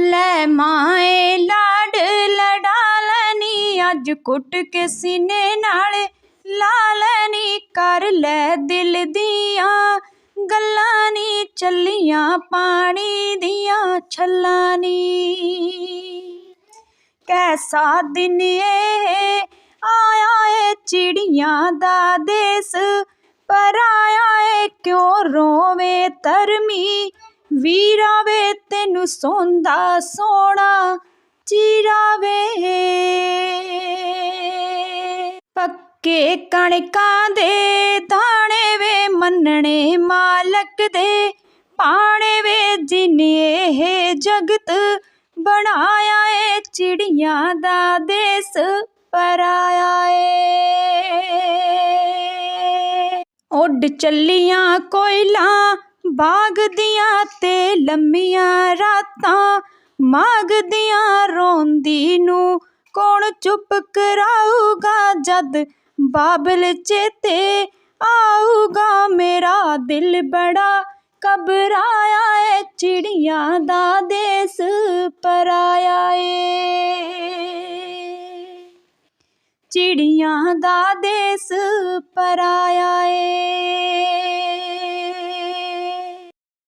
ਲੈ ਮਾਏ ਲਾਡ ਲਡਾਲਨੀ ਅੱਜ ਕੁੱਟ ਕੇ ਸੀਨੇ ਨਾਲ, ਲਾ ਲੈਣੀ ਕਰ ਲੈ ਦਿਲ ਦੀਆਂ ਗੱਲਾਂ ਨੀ, ਚੱਲੀਆਂ ਪਾਣੀ ਦੀਆਂ ਛੱਲਾਂ ਨੀ। ਕੈਸਾ ਦਿਨ ਇਹ ਆਇਆ ਏ ਚਿੜੀਆਂ ਦਾ ਦੇਸ, ਪਰ ਆਇਆ ਏ ਕਿਉਂ ਰੋਵੇ ਧਰਮੀ? ਵੀਰਾ ਵੇ ਤੈਨੂੰ ਸੌਂਦਾ ਸੋਹਣਾ ਚੀਰਾ ਵੇ ਪੱਕੇ ਕਣਕਾਂ ਦੇ ਦਾਣੇ ਵੇ ਮੰਨਣੇ ਮਾਲਕ ਦੇ, ਪਾਣੇ ਵੇ ਜਿਨੇ ਇਹ ਜਗਤ ਬਣਾਇਆ ਏ, ਚਿੜੀਆਂ ਦਾ ਦੇਸ ਪਰਾਇਆ ਏ। ਉੱਡ ਚੱਲੀਆਂ ਕੋਇਲਾਂ ਬਾਗ ਦੀਆਂ ਤੇ ਲੰਮੀਆਂ ਰਾਤਾਂ ਮਾਗਦੀਆਂ ਰੋਂਦੀ ਨੂੰ ਕੌਣ ਚੁੱਪ ਕਰਾਊਗਾ ਜਦ ਬਾਬਲ ਚੇਤੇ ਆਊਗਾ ਮੇਰਾ ਦਿਲ ਬੜਾ ਘਬਰਾਇਆ ਏ, ਚਿੜੀਆਂ ਦਾ ਦੇਸ ਪਰਾਇਆ ਏ। ਚਿੜੀਆਂ ਦਾ ਦੇਸ ਪਰਾਇਆ ਏ